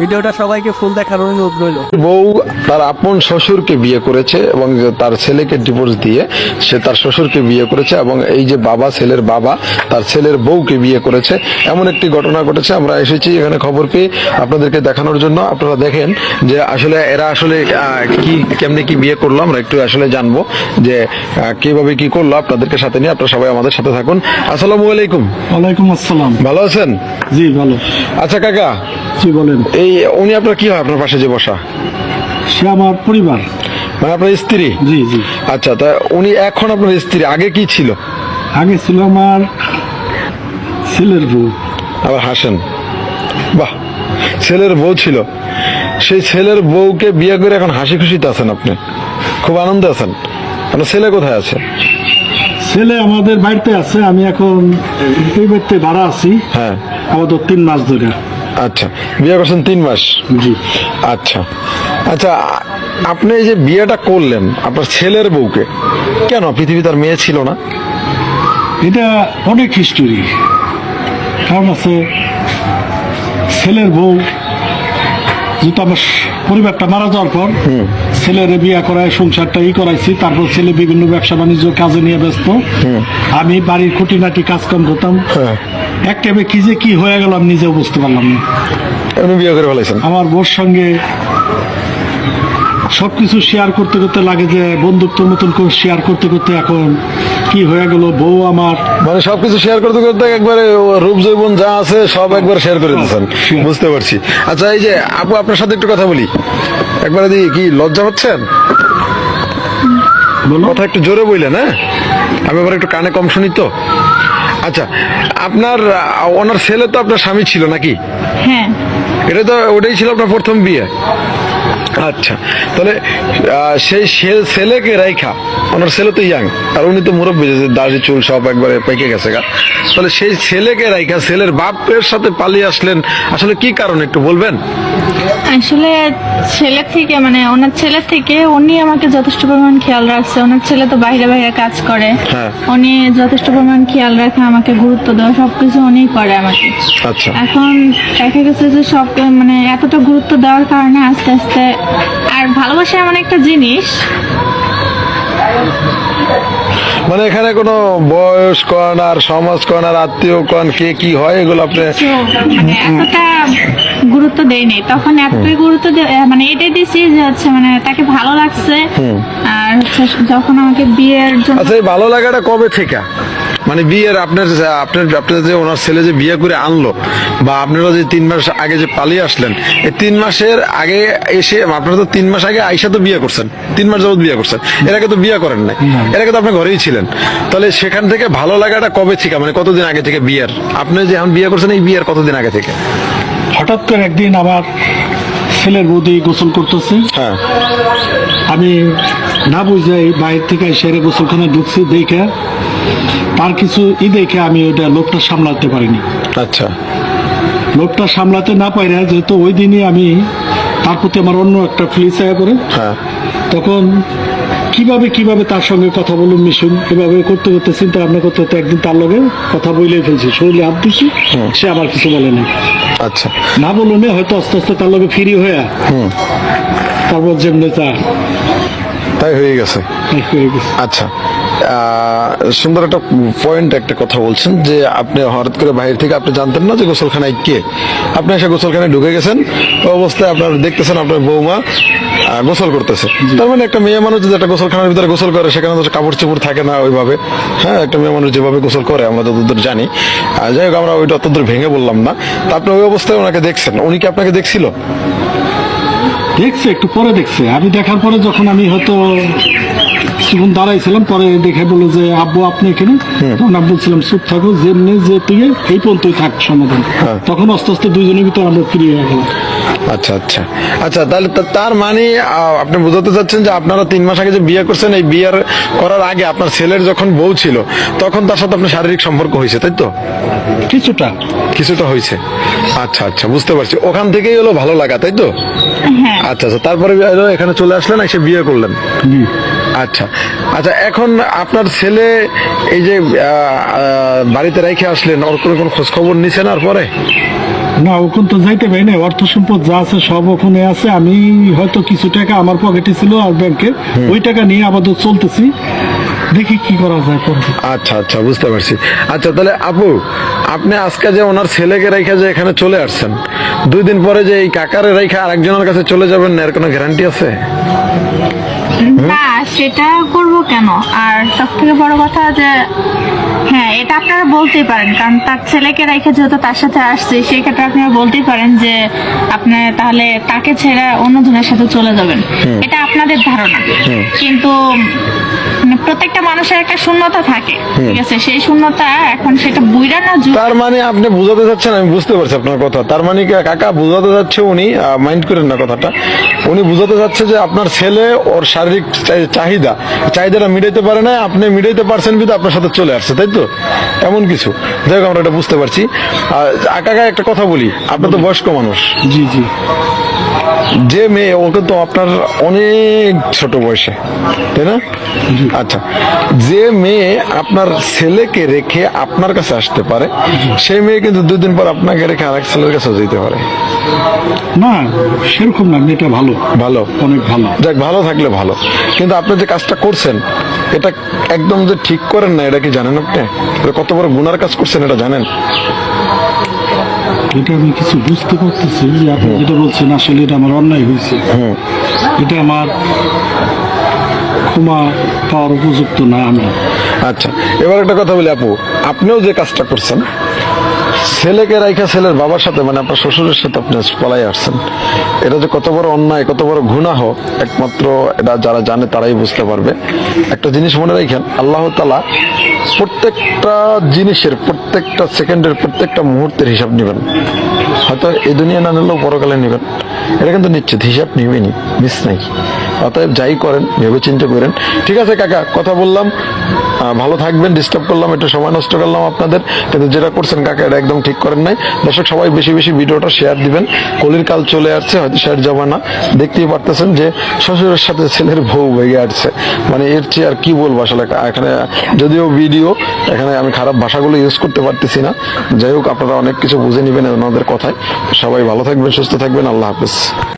ভিডিওটা সবাইকে ফুল দেখার অনুরোধ রইল। বউ তার আপন শ্বশুরকে বিয়ে করেছে এবং যে তার ছেলেকে ডিভোর্স দিয়ে সে তার শ্বশুরকে বিয়ে করেছে এবং এই যে বাবা ছেলের বাবা তার ছেলের বউকে বিয়ে করেছে। এমন একটি ঘটনা ঘটেছে আমরা এসেছি এখানে খবর পেয়ে আপনাদেরকে দেখানোর জন্য। আপনারা দেখেন যে আসলে এরা আসলে কি কেমনে কি বিয়ে করল আমরা একটু আসলে জানব যে কীভাবে কি করল আপনাদেরকে সাথে নিয়ে। আপনারা সবাই আমাদের সাথে থাকুন। আসসালামু আলাইকুম। ওয়ালাইকুম আসসালাম। ভালো আছেন? জি ভালো। আচ্ছা কাকা জি বলেন। এই উনি আপনার কি হয় আপনার পাশে যে বসা? সে আমার পরিবার। মানে আপনার স্ত্রী? জি জি। আচ্ছা তা উনি এখন আপনার স্ত্রী আগে কি ছিল? আগে ছিল আমার ছেলের বউ। আবার হাসেন। বাহ ছেলের বউ ছিল। সেই ছেলের বউকে বিয়ে করে এখন হাসি খুশিতে আছেন আপনি। খুব আনন্দে আছেন। আপনার ছেলে কোথায় আছে? ছেলে আমাদের বাড়িতে আছে আমি এখন এই বাড়িতে ভাড়া আছি। হ্যাঁ। আমাদের তিন মাস ধরে। আচ্ছা বিয়ে করছেন তিন মাস? জি। আচ্ছা। আচ্ছা আপনি এই যে বিয়েটা করলেন আপনার ছেলের বউকে কেন? পৃথিবীতে আর মেয়ে ছিল না? এটা অনেক হিস্টোরি কারণ আছে ছেলের বউ যেহেতু আমার পরিবারটা মারা যাওয়ার পর ছেলের বিয়ে করায় সংসারটা ই করাইছি তারপর ছেলে বিভিন্ন ব্যবসা বাণিজ্য কাজে নিয়ে ব্যস্ত। আমি বাড়ির খুঁটিনাটি কাজকাম করতাম। হ্যাঁ। এক টাইমে কি যে কি হয়ে গেল আমি নিজেও বুঝতে পারলাম না। এমনি বিয়ে করে ফেলেছেন আমার বোর সঙ্গে সবকিছু শেয়ার করতে করতে লাগে যে বন্ধুত্বের মতন করে শেয়ার করতে করতে এখন কি হয়ে গেল বউ আমার। মানে সবকিছু শেয়ার করতে করতে একবারে রূপ যৌবন যা আছে সব একবার শেয়ার করে দিচ্ছেন বুঝতে পারছি। আচ্ছা এই যে আপু আপনার সাথে একটু কথা বলি। একবারে দি কি লজ্জা পাচ্ছেন? বলো কথা একটু জোরে বললেন হ্যাঁ? আমি আবার একটু কানে কম শুনি তো। আচ্ছা আপনার ওনার ছেলে তো আপনার স্বামী ছিল নাকি? হ্যাঁ। এটা তো ওটাই ছিল আপনার প্রথম বিয়ে? আচ্ছা তাহলে সেই ছেলেকে রাইখা ওনার ছেলে তো ইয়াং আর উনি তো মুরব্বী যে দাড়ি চুল সব একবারে পেকে গেছে গা। তাহলে সেই ছেলেকে রাইখা ছেলের বাপের সাথে পালিয়ে আসলেন আসলে কি কারণ একটু বলবেন? আসলে ছেলে থেকে মানে ওনার ছেলে থেকে উনি আমাকে যথেষ্ট পরিমাণ খেয়াল রাখছে। ওনার ছেলে তো বাইরে বাইরে কাজ করে। হ্যাঁ। উনি যথেষ্ট পরিমাণ খেয়াল রাখে আমাকে গুরুত্ব দেওয়া সবকিছু উনিই করে আমাকে। আচ্ছা। এখন দেখা গেছে যে সব মানে এতটা গুরুত্ব দেওয়ার কারণে আস্তে আস্তে আর ভালোবাসা এমন একটা জিনিস। মানে এখানে কোনো বয়স কন আর সমাজ কন আর আত্মীয় কন কে কি হয় এগুলো আপনি এতটা গুরুত্ব দেয়নি। তখন এতটাই গুরুত্ব মানে এটাই দিছি যে হচ্ছে মানে তাকে ভালো লাগছে। আর হচ্ছে যখন আমাকে বিয়ের জন্য আচ্ছা এই ভালো লাগাটা কবে থেকে? মানে বিয়ের আপনার আপনার আপনার যে ওনার ছেলে যে বিয়ে করে আনলো বা আপনারা যে তিন মাস আগে যে পালিয়ে আসলেন এই তিন মাসের আগে এসে আপনারা তো তিন মাস আগে আইসা তো বিয়ে করছেন তিন মাস যাবত বিয়ে করছেন এর আগে তো বিয়ে করেন নাই এর আগে তো আপনি ঘরেই ছিলেন। তাহলে সেখান থেকে ভালো লাগাটা কবে থেকে মানে কতদিন আগে থেকে বিয়ের? আপনি যে এখন বিয়ে করছেন এই বিয়ের কতদিন আগে থেকে? হঠাৎ করে একদিন আমার ছেলের বৌদি গোসল করতেছে। হ্যাঁ। আমি না বুঝে বাইরে থেকে সেরে গোসলখানে ঢুকছি দেখে তার কিছু ই দেখে আমি ওইটা লোকটা সামলাতে পারিনি। আচ্ছা। লোকটা সামলাতে না পারি যেহেতু ওই দিনই আমি তার প্রতি আমার অন্য একটা ফিলিংস আয়া করে হ্যাঁ। তখন কীভাবে কীভাবে তার সঙ্গে কথা বলুন মিশুন এভাবে করতে করতে চিন্তা ভাবনা করতে করতে একদিন তার লগে কথা বলেই ফেলছি শরীরে হাত দিছি সে আবার কিছু বলে না আচ্ছা। না বলুন হয়তো আস্তে আস্তে তার লগে ফ্রি হয়ে তারপর যেমনি তার তাই হয়ে গেছে। আচ্ছা। সুন্দর একটা পয়েন্ট একটা কথা বলছেন যে আপনি হঠাৎ করে বাইরে থেকে আপনি জানতেন না যে গোসলখানায় কে? আপনি এসে গোসলখানায় ঢুকে গেছেন অবস্থায় আপনার দেখতেছেন আপনার বৌমা গোসল করতেছে। তার মানে একটা মেয়ে মানুষ যদি একটা গোসলখানার ভিতরে গোসল করে, সেখানে তো কাপড় চোপড় থাকে না ওইভাবে। হ্যাঁ একটা মেয়ে মানুষ যেভাবে গোসল করে, আমরা যতদূর জানি। যাই হোক, আমরা ওইটা অতদূর ভেঙে বললাম না। তা আপনি ওই অবস্থায় ওনাকে দেখছেন। উনি কি আপনাকে দেখছিল? দেখছে, একটু পরে দেখছে। আমি দেখার পরে যখন আমি হয়তো কিছুক্ষণ দাঁড়াইছিলাম পরে দেখে বলে যে আব্বু আপনি এখানে? তখন আমি বলছিলাম চুপ থাকো যেমনি যে তুই এই পর্যন্তই থাক সমাধান। হ্যাঁ। তখন আস্তে আস্তে দুইজনের ভিতর আমরা ফিরে গেলাম। আচ্ছা আচ্ছা। আচ্ছা তাহলে তার মানে আপনি বোঝাতে চাচ্ছেন যে আপনারা তিন মাস আগে যে বিয়ে করছেন এই বিয়ের করার আগে আপনার ছেলের যখন বউ ছিল তখন তার সাথে আপনার শারীরিক সম্পর্ক হয়েছে তাই তো? কিছুটা। কিছুটা হয়েছে। আচ্ছা আচ্ছা বুঝতে পারছি। ওখান থেকেই হলো ভালো লাগা তাই তো? হ্যাঁ। আচ্ছা আচ্ছা তারপরে এখানে চলে আসলেন এসে বিয়ে করলেন। আচ্ছা। আচ্ছা এখন আপনার ছেলে এই যে বাড়িতে রেখে আসলেন ওর কোনো কোনো খোঁজ খবর নিছেন আর পরে? না ওখান তো যাইতে পারি না অর্থ সম্পদ যা আছে সব ওখানে আছে। আমি হয়তো কিছু টাকা আমার পকেটে ছিল আর ব্যাংকে ওই টাকা নিয়ে আপাতত চলতেছি। দেখি কি করা যায় আচ্ছা আচ্ছা বুঝতে পারছি। আচ্ছা তাহলে আপু আপনি আজকে যে ওনার ছেলেকে রেখে যে এখানে চলে আসছেন দুই দিন পরে যে এই কাকারে রেখে আরেকজনের কাছে চলে যাবেন না এর কোনো গ্যারান্টি আছে? না সেটা করব কেন? আর সব থেকে বড় কথা যে হ্যাঁ এটা আপনারা বলতেই পারেন কারণ তার ছেলেকে রেখে যেহেতু তার সাথে আসছে সেই ক্ষেত্রে আপনারা বলতেই পারেন যে আপনি তাহলে তাকে ছেড়ে অন্য জনের সাথে চলে যাবেন। এটা আপনাদের ধারণা। কিন্তু প্রত্যেকটা মানুষের একটা শূন্যতা থাকে ঠিক আছে? সেই শূন্যতা এখন সেটা বুইরা না তার মানে আপনি বুঝাতে চাচ্ছেন আমি বুঝতে পারছি আপনার কথা। তার মানে কি কাকা বুঝাতে যাচ্ছে উনি মাইন্ড করেন না কথাটা। উনি বুঝাতে যাচ্ছে যে আপনার ছেলে ওর শারীরিক চাহিদা চাহিদাটা মিটাইতে পারে না আপনি মিটাইতে পারছেন কিন্তু আপনার সাথে চলে আসছে তাই তো? এমন কিছু। যাই হোক আমরা এটা বুঝতে পারছি। আর কাকা একটা কথা বলি। আপনি তো বয়স্ক মানুষ। জি জি। যে মেয়ে ওকে তো আপনার অনেক ছোট বয়সে তাই না? আচ্ছা যে মেয়ে আপনার ছেলেকে রেখে আপনার কাছে আসতে পারে সেই মেয়ে কিন্তু দুই দিন পর আপনাকে রেখে আরেক ছেলের কাছে যেতে পারে। না সেরকম না এটা ভালো। ভালো? অনেক ভালো। যাক ভালো থাকলে ভালো। কিন্তু আপনি যে কাজটা করছেন এটা একদম যে ঠিক করেন না এটা কি জানেন আপনি? কত বড় গুনার কাজ করছেন এটা জানেন? এটা আমি কিছু বুঝতে পারতেছি যে আপনি যেটা বলছেন আসলে এটা আমার অন্যায় হয়েছে। এটা আমার ক্ষমা পাওয়ার উপযুক্ত না আমি। আচ্ছা এবার একটা কথা বলি আপু। আপনিও যে কাজটা করছেন ছেলেকে রাইখা ছেলের বাবার সাথে মানে আপনার শ্বশুরের সাথে আপনি পলাই আসছেন। এটা যে কত বড় অন্যায়, কত বড় গুনাহ, একমাত্র এটা যারা জানে তারাই বুঝতে পারবে। একটা জিনিস মনে রাখেন, আল্লাহ তালা প্রত্যেকটা জিনিসের, প্রত্যেকটা সেকেন্ডের, প্রত্যেকটা মুহূর্তের হিসাব নেবেন। হয়তো এই দুনিয়া না নিলেও পরকালে নেবেন। এটা কিন্তু নিশ্চিত, হিসাব নেবেনি মিস নাই। অতএব যাই করেন ভেবে চিন্তা করেন। ঠিক আছে কাকা, কথা বললাম। ভালো থাকবেন ডিস্টার্ব করলাম, একটু সময় নষ্ট করলাম আপনাদের। কিন্তু যেটা করছেন কাকা, এটা একদম ঠিক করেন নাই। দর্শক, সবাই বেশি বেশি ভিডিওটা শেয়ার দিবেন। কলির কাল চলে আসছে, হয়তো শেয়ার যাবে না। দেখতেই পারতেছেন যে শ্বশুরের সাথে ছেলের বউ ভেঙে আসছে। মানে এর চেয়ে আর কি বলব আসলে, এখানে যদিও ভিডিও এখানে আমি খারাপ ভাষাগুলো ইউজ করতে পারতেছি না। যাই হোক, আপনারা অনেক কিছু বুঝে নেবেন ওনাদের কথায়। সবাই ভালো থাকবেন, সুস্থ থাকবেন, আল্লাহ হাফিজ।